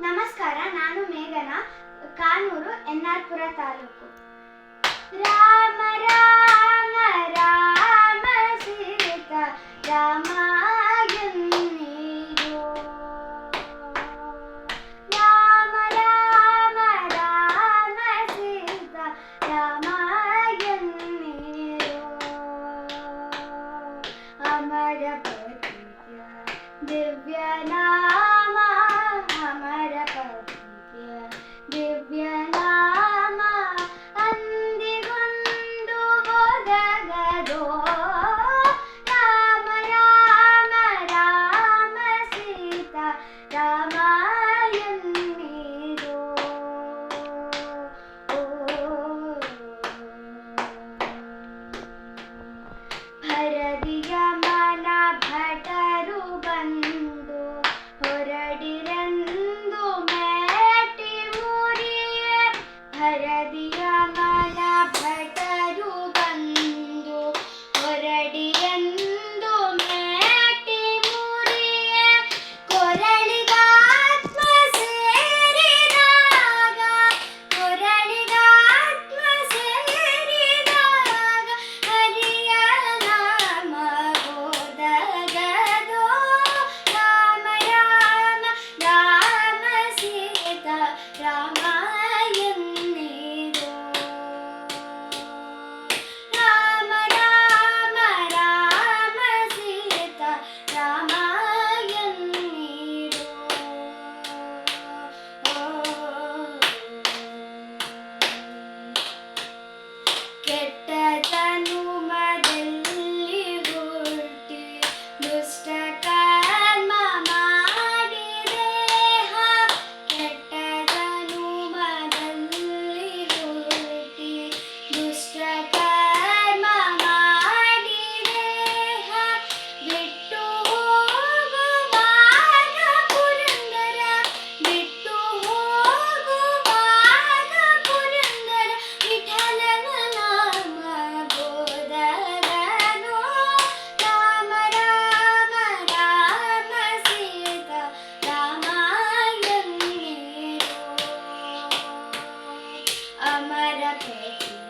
ನಮಸ್ಕಾರ ನಾನು ಮೇಘನ Kanuru N R ಪುರ ತಾಲೂಕು ರಾಮ ರಾಮ ರಾಮ ಸೀತ ರಾಮ ದಿವ್ಯನಾ a.